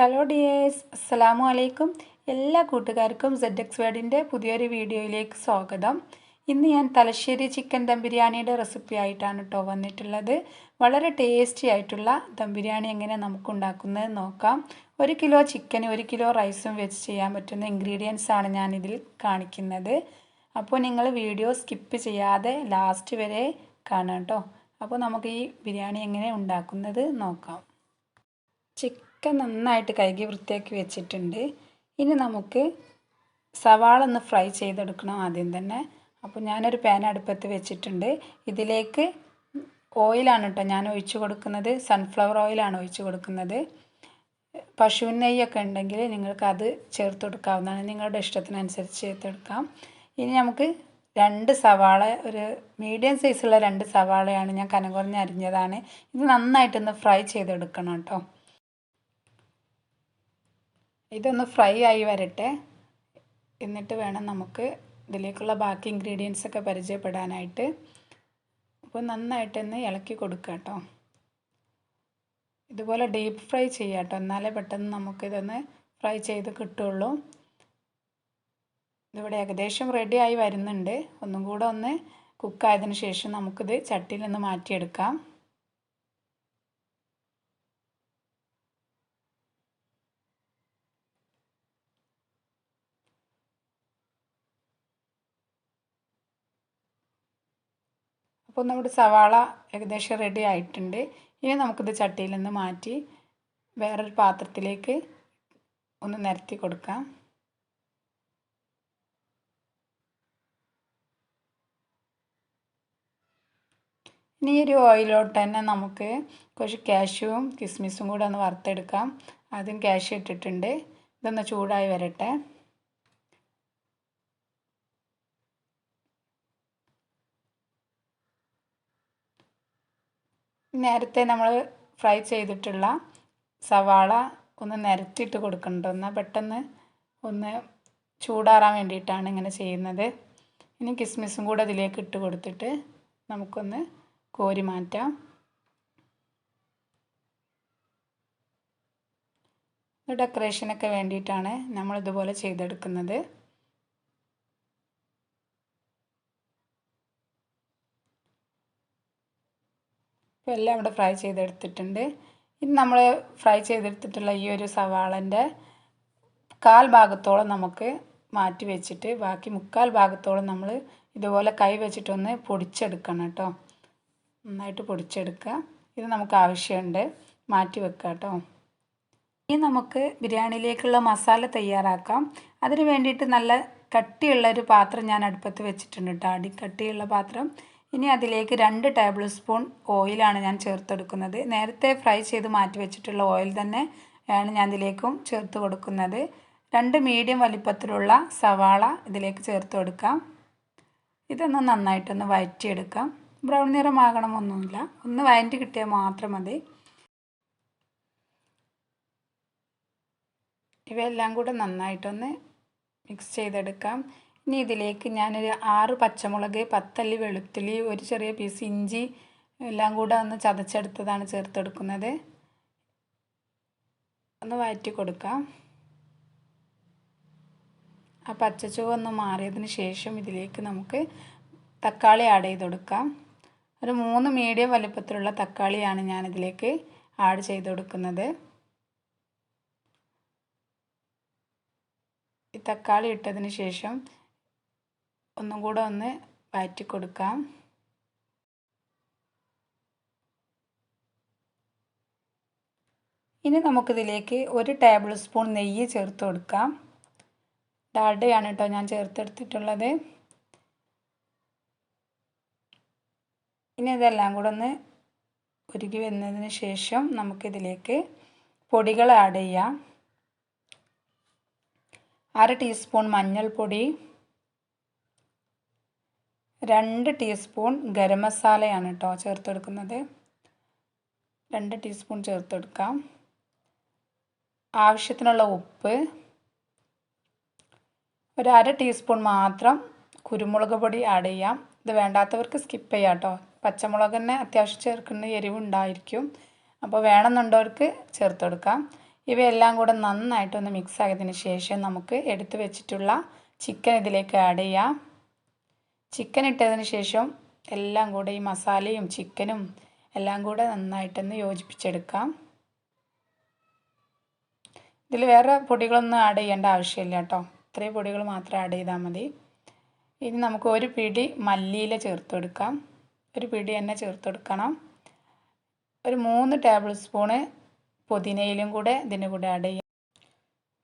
Hello dears അസ്സലാമു അലൈക്കും എല്ലാ കൂട്ടുകാർക്കും സെഡ് എക്സ് വേഡിന്റെ പുതിയൊരു വീഡിയോയിലേക്ക് സ്വാഗതം. ഇന്ന് ഞാൻ തലശ്ശേരി ചിക്കൻ ദം ബിരിയാണിയുടെ റെസിപ്പി ആയിട്ടാണ് കേട്ടോ വന്നിട്ടുള്ളത്. വളരെ ടേസ്റ്റി ആയിട്ടുള്ള ദം ബിരിയാണി എങ്ങനെ നമുക്ക് ഉണ്ടാക്കുന്നത് നോക്കാം. ഒരു കിലോ ചിക്കൻ ഒരു കിലോ റൈസും വെച്ച് ചെയ്യാൻ പറ്റുന്ന ഇൻഗ്രീഡിയൻസ് ആണ് ഞാനിതിൽ കാണിക്കുന്നത്. അപ്പോൾ നിങ്ങൾ വീഡിയോ സ്കിപ്പ് ചെയ്യാതെ ലാസ്റ്റ് വരെ കാണാം കേട്ടോ അപ്പോൾ നമുക്ക് ഈ ബിരിയാണി എങ്ങനെ ഉണ്ടാക്കുന്നത് നോക്കാം. ചിക്കൻ നന്നായിട്ട് കഴുകി വൃത്തിയാക്കി വെച്ചിട്ടുണ്ട്. ഇനി നമുക്ക് സവാള ഒന്ന് ഫ്രൈ ചെയ്തെടുക്കണം ആദ്യം തന്നെ. അപ്പോൾ ഞാനൊരു പാൻ അടുപ്പത്ത് വെച്ചിട്ടുണ്ട്. ഇതിലേക്ക് ഓയിലാണ് കേട്ടോ ഞാൻ ഒഴിച്ചു കൊടുക്കുന്നത്. സൺഫ്ലവർ ഓയിലാണ് ഒഴിച്ചു കൊടുക്കുന്നത്. പശുവിൻ നെയ്യൊക്കെ ഉണ്ടെങ്കിൽ നിങ്ങൾക്ക് അത് ചേർത്ത് കൊടുക്കാവുന്നതാണ്. നിങ്ങളുടെ ഇഷ്ടത്തിനനുസരിച്ച് ചേർത്തെടുക്കാം ഇനി നമുക്ക് രണ്ട് സവാള ഒരു മീഡിയം സൈസുള്ള രണ്ട് സവാളയാണ് ഞാൻ കനം കുറഞ്ഞ് അരിഞ്ഞതാണ്. ഇത് നന്നായിട്ടൊന്ന് ഫ്രൈ ചെയ്തെടുക്കണം കേട്ടോ ഇതൊന്ന് ഫ്രൈ ആയി വരട്ടെ. എന്നിട്ട് വേണം നമുക്ക് ഇതിലേക്കുള്ള ബാക്കി ഇൻഗ്രീഡിയൻസ് ഒക്കെ പരിചയപ്പെടാനായിട്ട്. അപ്പോൾ നന്നായിട്ടൊന്ന് ഇളക്കി കൊടുക്കുക കേട്ടോ. ഇതുപോലെ ഡീപ്പ് ഫ്രൈ ചെയ്യാം കേട്ടോ. എന്നാലേ പെട്ടെന്ന് നമുക്കിതൊന്ന് ഫ്രൈ ചെയ്ത് കിട്ടുള്ളൂ. ഇതിവിടെ ഏകദേശം റെഡി ആയി വരുന്നുണ്ട്. ഒന്നും കൂടെ ഒന്ന് കുക്കായതിനു ശേഷം നമുക്കിത് ചട്ടിയിൽ നിന്ന് മാറ്റിയെടുക്കാം. അപ്പോൾ നമ്മുടെ സവാള ഏകദേശം റെഡി ആയിട്ടുണ്ട്. ഇനി നമുക്കിത് ചട്ടിയിൽ നിന്ന് മാറ്റി വേറൊരു പാത്രത്തിലേക്ക് ഒന്ന് നിരത്തി കൊടുക്കാം. ഇനി ഒരു ഓയിലോട്ട് തന്നെ നമുക്ക് കുറച്ച് കാഷ്യൂവും കിസ്മിസും കൂടെ ഒന്ന് വറുത്തെടുക്കാം. ആദ്യം കാഷ്യൂ ഇട്ടിട്ടുണ്ട്. ഇതൊന്ന് ചൂടായി വരട്ടെ. നേരത്തെ നമ്മൾ ഫ്രൈ ചെയ്തിട്ടുള്ള സവാള ഒന്ന് നിരത്തിയിട്ട് കൊടുക്കുന്നുണ്ട് എന്നാൽ പെട്ടെന്ന് ഒന്ന് ചൂടാറാൻ വേണ്ടിയിട്ടാണ് ഇങ്ങനെ ചെയ്യുന്നത്. ഇനി കിസ്മിസും കൂടെ അതിലേക്ക് ഇട്ട് കൊടുത്തിട്ട് നമുക്കൊന്ന് കോരി മാറ്റാം. ഡെക്കറേഷനൊക്കെ വേണ്ടിയിട്ടാണ് നമ്മൾ ഇതുപോലെ ചെയ്തെടുക്കുന്നത്. ഇപ്പോൾ എല്ലാം ഇവിടെ ഫ്രൈ ചെയ്തെടുത്തിട്ടുണ്ട്. ഇനി നമ്മൾ ഫ്രൈ ചെയ്തെടുത്തിട്ടുള്ള ഈ ഒരു സവാളന്റെ കാൽ ഭാഗത്തോളം നമുക്ക് മാറ്റി വെച്ചിട്ട് ബാക്കി മുക്കാൽ ഭാഗത്തോളം നമ്മൾ ഇതുപോലെ കൈ വെച്ചിട്ടൊന്ന് പൊടിച്ചെടുക്കണം കേട്ടോ. നന്നായിട്ട് പൊടിച്ചെടുക്കുക. ഇത് നമുക്ക് ആവശ്യമുണ്ട്. മാറ്റി വെക്കുക കേട്ടോ. ഇനി നമുക്ക് ബിരിയാണിയിലേക്കുള്ള മസാല തയ്യാറാക്കാം. അതിന് വേണ്ടിയിട്ട് നല്ല കട്ടിയുള്ള ഒരു പാത്രം ഞാൻ അടുപ്പത്ത് വെച്ചിട്ടുണ്ട് കേട്ടോ. അടി കട്ടിയുള്ള പാത്രം. ഇനി അതിലേക്ക് രണ്ട് ടേബിൾ സ്പൂൺ ഓയിലാണ് ഞാൻ ചേർത്തെടുക്കുന്നത്. നേരത്തെ ഫ്രൈ ചെയ്ത് മാറ്റി വെച്ചിട്ടുള്ള ഓയിൽ തന്നെ ആണ് ഞാൻ ഇതിലേക്കും ചേർത്ത് കൊടുക്കുന്നത്. രണ്ട് മീഡിയം വലിപ്പത്തിലുള്ള സവാള ഇതിലേക്ക് ചേർത്ത് കൊടുക്കാം. ഇതൊന്ന് നന്നായിട്ടൊന്ന് വഴറ്റിയെടുക്കാം. ബ്രൗൺ നിറമാകണമൊന്നുമില്ല ഒന്ന് വഴറ്റി കിട്ടിയാൽ മാത്രം മതി. ഇവയെല്ലാം കൂടെ നന്നായിട്ടൊന്ന് മിക്സ് ചെയ്തെടുക്കാം. ഇനി ഇതിലേക്ക് ഞാനൊരു ആറ് പച്ചമുളക് പത്തല്ലി വെളുത്തുള്ളി ഒരു ചെറിയ പീസ് ഇഞ്ചി എല്ലാം കൂടെ ഒന്ന് ചതച്ചെടുത്തതാണ് ചേർത്തെടുക്കുന്നത്. ഒന്ന് വഴറ്റി കൊടുക്കാം. ആ പച്ചച്ചുവ ഒന്ന് മാറിയതിന് ശേഷം ഇതിലേക്ക് നമുക്ക് തക്കാളി ആഡ് ചെയ്ത് കൊടുക്കാം. ഒരു മൂന്ന് മീഡിയം വലുപ്പത്തിലുള്ള തക്കാളിയാണ് ഞാനിതിലേക്ക് ആഡ് ചെയ്ത് കൊടുക്കുന്നത്. ഈ തക്കാളി ഇട്ടതിന് ശേഷം ഒന്നും കൂടെ ഒന്ന് വഴറ്റി കൊടുക്കാം. ഇനി നമുക്കിതിലേക്ക് ഒരു ടേബിൾ സ്പൂൺ നെയ്യ് ചേർത്ത് കൊടുക്കാം. ഡാഡയാണ് കേട്ടോ ഞാൻ ചേർത്തെടുത്തിട്ടുള്ളത്. ഇനി ഇതെല്ലാം കൂടെ ഒന്ന് ഉരുകി വന്നതിന് ശേഷം നമുക്കിതിലേക്ക് പൊടികൾ ആഡ് ചെയ്യാം. അര ടീസ്പൂൺ മഞ്ഞൾപ്പൊടി. രണ്ട് ടീസ്പൂൺ ഗരം മസാലയാണ് കേട്ടോ ചേർത്തെടുക്കുന്നത്. രണ്ട് ടീസ്പൂൺ ചേർത്തെടുക്കാം. ആവശ്യത്തിനുള്ള ഉപ്പ്. ഒരു അര ടീസ്പൂൺ മാത്രം കുരുമുളക് പൊടി ആഡ് ചെയ്യാം. ഇത് വേണ്ടാത്തവർക്ക് സ്കിപ്പ് ചെയ്യാം കേട്ടോ പച്ചമുളക് തന്നെ അത്യാവശ്യം ചേർക്കുന്ന എരിവുണ്ടായിരിക്കും അപ്പോൾ വേണമെന്നുണ്ടവർക്ക് ചേർത്ത് കൊടുക്കാം ഇവയെല്ലാം കൂടെ നന്നായിട്ടൊന്ന് മിക്സ് ആയതിന് ശേഷം നമുക്ക് എടുത്തു വെച്ചിട്ടുള്ള ചിക്കൻ ഇതിലേക്ക് ആഡ് ചെയ്യാം. ചിക്കൻ ഇട്ടതിന് ശേഷം എല്ലാം കൂടെ ഈ മസാലയും ചിക്കനും എല്ലാം കൂടെ നന്നായിട്ടൊന്ന് യോജിപ്പിച്ചെടുക്കാം. ഇതിൽ വേറെ പൊടികളൊന്നും ആഡ് ചെയ്യേണ്ട ആവശ്യമില്ല കേട്ടോ. ഇത്രയും പൊടികൾ മാത്രം ആഡ് ചെയ്താൽ മതി. ഇനി നമുക്ക് ഒരു പിടി മല്ലിയില ചേർത്ത് കൊടുക്കാം. ഒരു പിടി തന്നെ ചേർത്ത് കൊടുക്കണം. ഒരു മൂന്ന് ടേബിൾ സ്പൂണ് പുതിനയിലും കൂടെ ഇതിന്റെ കൂടെ ആഡ് ചെയ്യാം.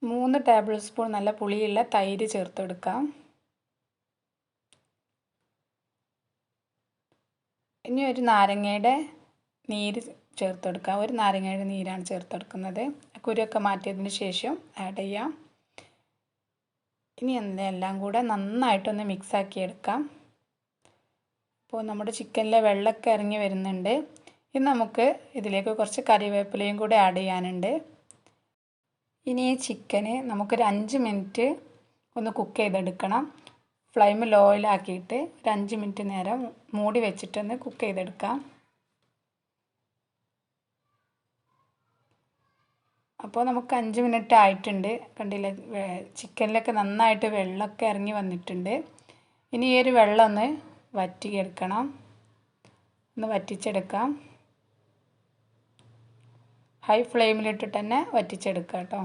മൂന്ന് ടേബിൾ സ്പൂൺ നല്ല പുളിയുള്ള തൈര് ചേർത്ത് കൊടുക്കാം. ഇനി ഒരു നാരങ്ങയുടെ നീര് ചേർത്ത് കൊടുക്കാം ഒരു നാരങ്ങയുടെ നീരാണ് ചേർത്ത് കൊടുക്കുന്നത് കുരുവൊക്കെ മാറ്റിയതിന് ശേഷം ആഡ് ചെയ്യാം. ഇനി എന്തെല്ലാം കൂടെ നന്നായിട്ടൊന്ന് മിക്സാക്കി എടുക്കാം. അപ്പോൾ നമ്മുടെ ചിക്കനിലെ വെള്ളമൊക്കെ ഇറങ്ങി വരുന്നുണ്ട്. ഇനി നമുക്ക് ഇതിലേക്ക് കുറച്ച് കറിവേപ്പിലയും കൂടെ ആഡ് ചെയ്യാനുണ്ട്. ഇനി ഈ ചിക്കന് നമുക്കൊരു അഞ്ച് മിനിറ്റ് ഒന്ന് കുക്ക് ചെയ്തെടുക്കണം. ഫ്ലെയിം ലോയിലാക്കിയിട്ട് ഒരു അഞ്ച് മിനിറ്റ് നേരം മൂടി വെച്ചിട്ടൊന്ന് കുക്ക് ചെയ്തെടുക്കാം. അപ്പോൾ നമുക്ക് അഞ്ച് മിനിറ്റ് ആയിട്ടുണ്ട്. കണ്ടില്ലേ ചിക്കനിലൊക്കെ നന്നായിട്ട് വെള്ളമൊക്കെ ഇറങ്ങി വന്നിട്ടുണ്ട്. ഇനി ഈ ഒരു വെള്ളം ഒന്ന് വറ്റിയെടുക്കണം. ഒന്ന് വറ്റിച്ചെടുക്കാം. ഹൈ ഫ്ലെയിമിലിട്ടിട്ട് തന്നെ വറ്റിച്ചെടുക്കാം കേട്ടോ.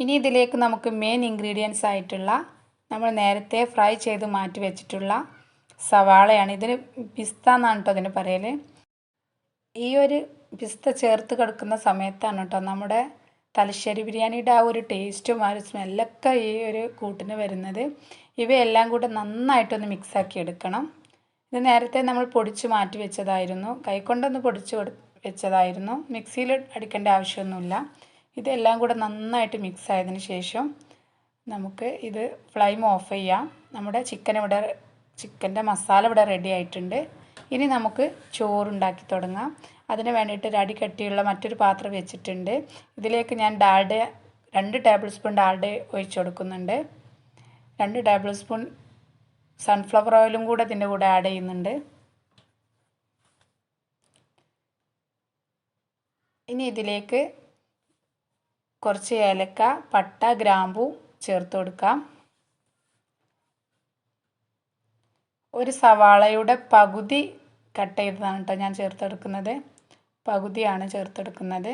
ഇനി ഇതിലേക്ക് നമുക്ക് മെയിൻ ഇൻഗ്രീഡിയൻസ് ആയിട്ടുള്ള നമ്മൾ നേരത്തെ ഫ്രൈ ചെയ്ത് മാറ്റി വെച്ചിട്ടുള്ള സവാളയാണ്. ഇതിന് പിസ്ത എന്നാണ് കേട്ടോ അതിന് പറയൽ ഈ ഒരു പിസ്ത ചേർത്ത് കിടക്കുന്ന സമയത്താണ് കേട്ടോ നമ്മുടെ തലശ്ശേരി ബിരിയാണിയുടെ ആ ഒരു ടേസ്റ്റും ആ ഒരു സ്മെല്ലൊക്കെ ഈ ഒരു കൂട്ടിന് വരുന്നത്. ഇവയെല്ലാം കൂടെ നന്നായിട്ടൊന്ന് മിക്സാക്കി എടുക്കണം. ഇത് നേരത്തെ നമ്മൾ പൊടിച്ച് മാറ്റി വെച്ചതായിരുന്നു. കൈക്കൊണ്ടൊന്ന് പൊടിച്ച് വെച്ചതായിരുന്നു. മിക്സിയിൽ അടിക്കേണ്ട ആവശ്യമൊന്നുമില്ല. ഇതെല്ലാം കൂടെ നന്നായിട്ട് മിക്സ് ആയതിന് ശേഷം നമുക്ക് ഇത് ഫ്ലെയിം ഓഫ് ചെയ്യാം. നമ്മുടെ ചിക്കൻ ഇവിടെ ചിക്കന്റെ മസാല ഇവിടെ റെഡി ആയിട്ടുണ്ട്. ഇനി നമുക്ക് ചോറുണ്ടാക്കി തുടങ്ങാം. അതിന് വേണ്ടിയിട്ട് ഒരു അടി കട്ടിയുള്ള മറ്റൊരു പാത്രം വെച്ചിട്ടുണ്ട്. ഇതിലേക്ക് ഞാൻ ഡാൽഡ രണ്ട് ടേബിൾ സ്പൂൺ ഡാൽഡ ഒഴിച്ചു കൊടുക്കുന്നുണ്ട്. രണ്ട് ടേബിൾ സ്പൂൺ സൺഫ്ലവർ ഓയിലും കൂടെ ഇതിന്റെ കൂടെ ആഡ് ചെയ്യുന്നുണ്ട്. ഇനി ഇതിലേക്ക് കുറച്ച് ഏലക്ക പട്ട ഗ്രാമ്പു ചേർത്ത് കൊടുക്കാം. ഒരു സവാളയുടെ പകുതി കട്ട് ചെയ്തതാണ് കേട്ടോ ഞാൻ ചേർത്തെടുക്കുന്നത്. പകുതിയാണ് ചേർത്തെടുക്കുന്നത്.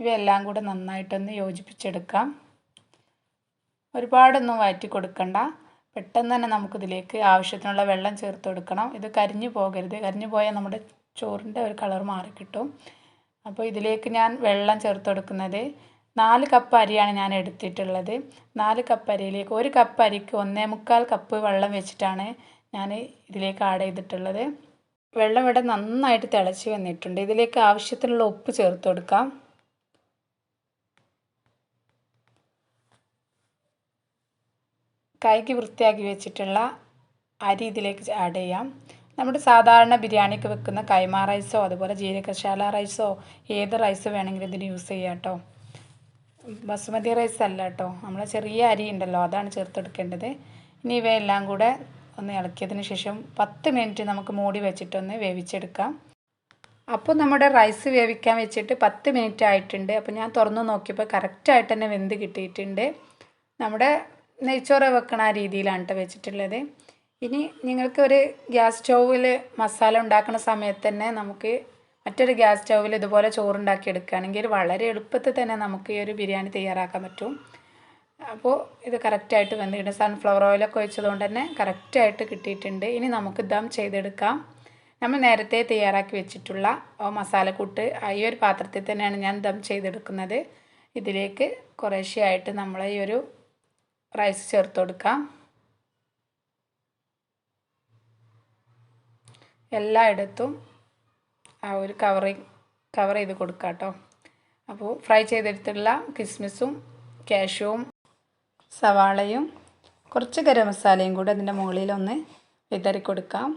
ഇവയെല്ലാം കൂടെ നന്നായിട്ടൊന്ന് യോജിപ്പിച്ചെടുക്കാം. ഒരുപാടൊന്നും വഴറ്റി കൊടുക്കണ്ട. പെട്ടെന്ന് തന്നെ നമുക്കിതിലേക്ക് ആവശ്യത്തിനുള്ള വെള്ളം ചേർത്ത് കൊടുക്കണം. ഇത് കരിഞ്ഞു പോകരുത്. കരിഞ്ഞു പോയാൽ നമ്മുടെ ചോറിന്റെ ഒരു കളർ മാറിക്കിട്ടും. അപ്പോൾ ഇതിലേക്ക് ഞാൻ വെള്ളം ചേർത്ത് കൊടുക്കുന്നത് നാല് കപ്പ് അരിയാണ് ഞാൻ എടുത്തിട്ടുള്ളത്. നാല് കപ്പ് അരിയിലേക്ക് ഒരു കപ്പ് അരിക്ക് ഒന്നേ മുക്കാൽ കപ്പ് വെള്ളം വെച്ചിട്ടാണ് ഞാൻ ഇതിലേക്ക് ആഡ് ചെയ്തിട്ടുള്ളത്. വെള്ളം ഇവിടെ നന്നായിട്ട് തിളച്ച് വന്നിട്ടുണ്ട്. ഇതിലേക്ക് ആവശ്യത്തിനുള്ള ഉപ്പ് ചേർത്ത് കൊടുക്കാം. കൈക്ക് വൃത്തിയാക്കി വെച്ചിട്ടുള്ള അരി ഇതിലേക്ക് ആഡ് ചെയ്യാം. നമ്മുടെ സാധാരണ ബിരിയാണിക്ക് വെക്കുന്ന കൈമ റൈസോ അതുപോലെ ജീരകശാല റൈസോ ഏത് റൈസ് വേണമെങ്കിലും ഇതിന് യൂസ് ചെയ്യാം കേട്ടോ ബസുമതി റൈസ് അല്ല കേട്ടോ നമ്മൾ ചെറിയ അരി ഉണ്ടല്ലോ അതാണ് ചേർത്തെടുക്കേണ്ടത്. ഇനി ഇവയെല്ലാം കൂടെ ഒന്ന് ഇളക്കിയതിന് ശേഷം പത്ത് മിനിറ്റ് നമുക്ക് മൂടി വെച്ചിട്ടൊന്ന് വേവിച്ചെടുക്കാം. അപ്പോൾ നമ്മുടെ റൈസ് വേവിക്കാൻ വെച്ചിട്ട് പത്ത് മിനിറ്റ് ആയിട്ടുണ്ട്. അപ്പോൾ ഞാൻ തുറന്ന് നോക്കിയപ്പോൾ കറക്റ്റായിട്ട് തന്നെ വെന്ത് കിട്ടിയിട്ടുണ്ട്. നമ്മുടെ നെയ്ച്ചോറ് വെക്കണ രീതിയിലാണ് കേട്ടോ വെച്ചിട്ടുള്ളത്. ഇനി നിങ്ങൾക്ക് ഒരു ഗ്യാസ് സ്റ്റൗവിൽ മസാല ഉണ്ടാക്കുന്ന സമയത്ത് തന്നെ നമുക്ക് മറ്റൊരു ഗ്യാസ് സ്റ്റൗവിൽ ഇതുപോലെ ചോറുണ്ടാക്കി എടുക്കുകയാണെങ്കിൽ വളരെ എളുപ്പത്തിൽ തന്നെ നമുക്ക് ഈ ഒരു ബിരിയാണി തയ്യാറാക്കാൻ പറ്റും. അപ്പോൾ ഇത് കറക്റ്റായിട്ട് വന്നിട്ടുണ്ട് സൺഫ്ലവർ ഓയിലൊക്കെ ഒഴിച്ചതുകൊണ്ട് തന്നെ കറക്റ്റായിട്ട് കിട്ടിയിട്ടുണ്ട്. ഇനി നമുക്ക് ദം ചെയ്തെടുക്കാം. നമ്മൾ നേരത്തെ തയ്യാറാക്കി വെച്ചിട്ടുള്ള മസാലക്കൂട്ട് ഈ ഒരു പാത്രത്തിൽ തന്നെയാണ് ഞാൻ ദം ചെയ്തെടുക്കുന്നത്. ഇതിലേക്ക് കുറേശ്ശെയായിട്ട് നമ്മൾ ഈ ഒരു റൈസ് ചേർത്ത് കൊടുക്കാം. എല്ലായിടത്തും ആ ഒരു കവറിങ് കവർ ചെയ്ത് കൊടുക്കാം കേട്ടോ അപ്പോൾ ഫ്രൈ ചെയ്തെടുത്തുള്ള കിസ്മിസും കാഷ്യൂവും സവാളയും കുറച്ച് ഗരം മസാലയും കൂടെ അതിന്റെ മുകളിലൊന്ന് വിതറി കൊടുക്കാം.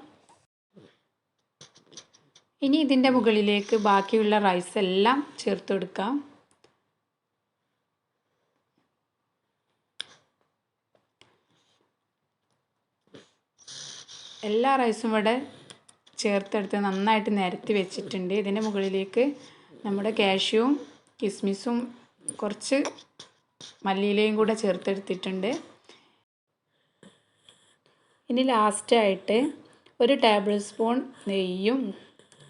ഇനി ഇതിന്റെ മുകളിലേക്ക് ബാക്കിയുള്ള റൈസ് എല്ലാം ചേർത്ത് കൊടുക്കാം. എല്ലാ റൈസും ഇവിടെ ചേർത്തെടുത്ത് നന്നായിട്ട് നിരത്തി വെച്ചിട്ടുണ്ട്. ഇതിന്റെ മുകളിലേക്ക് നമ്മുടെ കാഷ്യൂവും കിസ്മിസും കുറച്ച് മല്ലിയിലയും കൂടെ ചേർത്തെടുത്തിട്ടുണ്ട്. ഇനി ലാസ്റ്റായിട്ട് ഒരു ടേബിൾ സ്പൂൺ നെയ്യും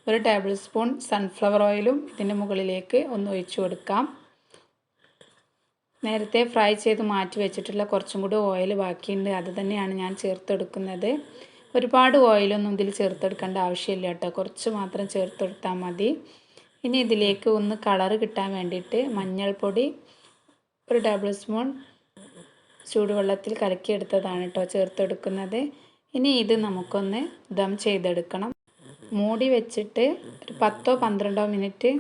ഒരു ടേബിൾ സ്പൂൺ സൺഫ്ലവർ ഓയിലും ഇതിന്റെ മുകളിലേക്ക് ഒന്ന് ഒഴിച്ചു കൊടുക്കാം. നേരത്തെ ഫ്രൈ ചെയ്ത് മാറ്റി വെച്ചിട്ടുള്ള കുറച്ചും കൂടി ഓയിൽ ബാക്കിയുണ്ട്. അത് തന്നെയാണ് ഞാൻ ചേർത്തെടുക്കുന്നത്. ഒരുപാട് ഓയിലൊന്നും ഇതിൽ ചേർത്തെടുക്കേണ്ട ആവശ്യമില്ല കേട്ടോ. കുറച്ച് മാത്രം ചേർത്തെടുത്താൽ മതി. ഇനി ഇതിലേക്ക് ഒന്ന് കളറ് കിട്ടാൻ വേണ്ടിയിട്ട് മഞ്ഞൾപ്പൊടി ഒരു ടേബിൾ സ്പൂൺ ചൂടുവെള്ളത്തിൽ കലക്കിയെടുത്തതാണ് കേട്ടോ ചേർത്തെടുക്കുന്നത്. ഇനി ഇത് നമുക്കൊന്ന് ദം ചെയ്തെടുക്കണം. മൂടി വെച്ചിട്ട് ഒരു പത്തോ പന്ത്രണ്ടോ മിനിറ്റ്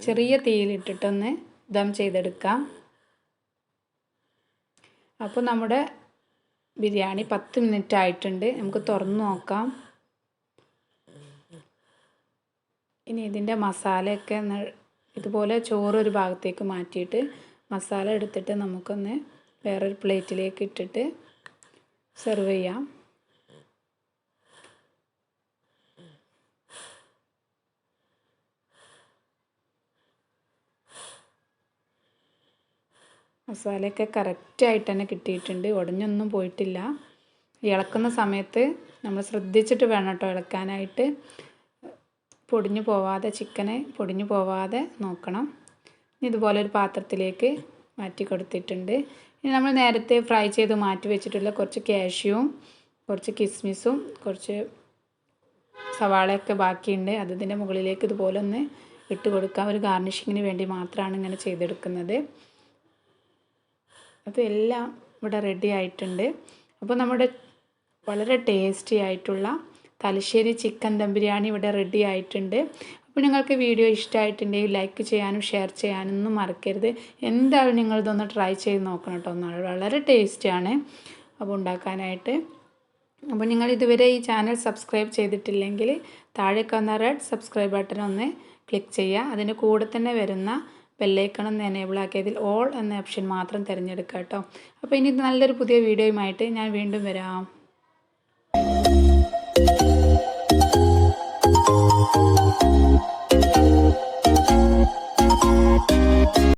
ചെറിയ തീയിലിട്ടിട്ടൊന്ന് ദം ചെയ്തെടുക്കാം. അപ്പോൾ നമ്മുടെ ബിരിയാണി പത്ത് മിനിറ്റ് ആയിട്ടുണ്ട്. നമുക്ക് തുറന്ന് നോക്കാം. ഇനി ഇതിന്റെ മസാലയൊക്കെ ഇതുപോലെ ചോറ് ഒരു ഭാഗത്തേക്ക് മാറ്റിയിട്ട് മസാല എടുത്തിട്ട് നമുക്കൊന്ന് വേറൊരു പ്ലേറ്റിലേക്ക് ഇട്ടിട്ട് സെർവ് ചെയ്യാം. മസാലയൊക്കെ കറക്റ്റായിട്ട് തന്നെ കിട്ടിയിട്ടുണ്ട്. ഉടഞ്ഞൊന്നും പോയിട്ടില്ല. ഇളക്കുന്ന സമയത്ത് നമ്മൾ ശ്രദ്ധിച്ചിട്ട് വേണം കേട്ടോ ഇളക്കാനായിട്ട്. പൊടിഞ്ഞു പോവാതെ ചിക്കനെ പൊടിഞ്ഞു പോവാതെ നോക്കണം. ഇതുപോലെ ഒരു പാത്രത്തിലേക്ക് മാറ്റി കൊടുത്തിട്ടുണ്ട്. ഇനി നമ്മൾ നേരത്തെ ഫ്രൈ ചെയ്ത് മാറ്റി വെച്ചിട്ടുള്ള കുറച്ച് കാഷ്യൂവും കുറച്ച് കിസ്മിസും കുറച്ച് സവാളയൊക്കെ ബാക്കിയുണ്ട്. അത് ഇതിന്റെ മുകളിലേക്ക് ഇതുപോലെ ഒന്ന് ഇട്ട് കൊടുക്കാം. ഒരു ഗാർണിഷിങ്ങിന് വേണ്ടി മാത്രമാണ് ഇങ്ങനെ ചെയ്തെടുക്കുന്നത്. എല്ലാം ഇവിടെ റെഡി ആയിട്ടുണ്ട്. അപ്പോൾ നമ്മുടെ വളരെ ടേസ്റ്റി ആയിട്ടുള്ള തലശ്ശേരി ചിക്കൻ ദം ബിരിയാണി ഇവിടെ റെഡി ആയിട്ടുണ്ട്. അപ്പോൾ നിങ്ങൾക്ക് വീഡിയോ ഇഷ്ടമായിട്ടുണ്ടെങ്കിൽ ലൈക്ക് ചെയ്യാനും ഷെയർ ചെയ്യാനും ഒന്നും മറക്കരുത്. എന്തായാലും നിങ്ങളിതൊന്ന് ട്രൈ ചെയ്ത് നോക്കണം കേട്ടോ വളരെ ടേസ്റ്റിയാണ് അപ്പോൾ ഉണ്ടാക്കാനായിട്ട്. അപ്പോൾ നിങ്ങൾ ഇതുവരെ ഈ ചാനൽ സബ്സ്ക്രൈബ് ചെയ്തിട്ടില്ലെങ്കിൽ താഴേക്ക് വന്ന റെഡ് സബ്സ്ക്രൈബ് ബട്ടൺ ഒന്ന് ക്ലിക്ക് ചെയ്യുക. അതിന്റെ കൂടെ തന്നെ വരുന്ന ബെല്ലൈക്കൺ ഒന്ന് എനേബിൾ ആക്കിയതിൽ ഓൾ എന്ന ഓപ്ഷൻ മാത്രം തിരഞ്ഞെടുക്കുക കേട്ടോ. അപ്പോൾ ഇനി നല്ലൊരു പുതിയ വീഡിയോയുമായിട്ട് ഞാൻ വീണ്ടും വരാം.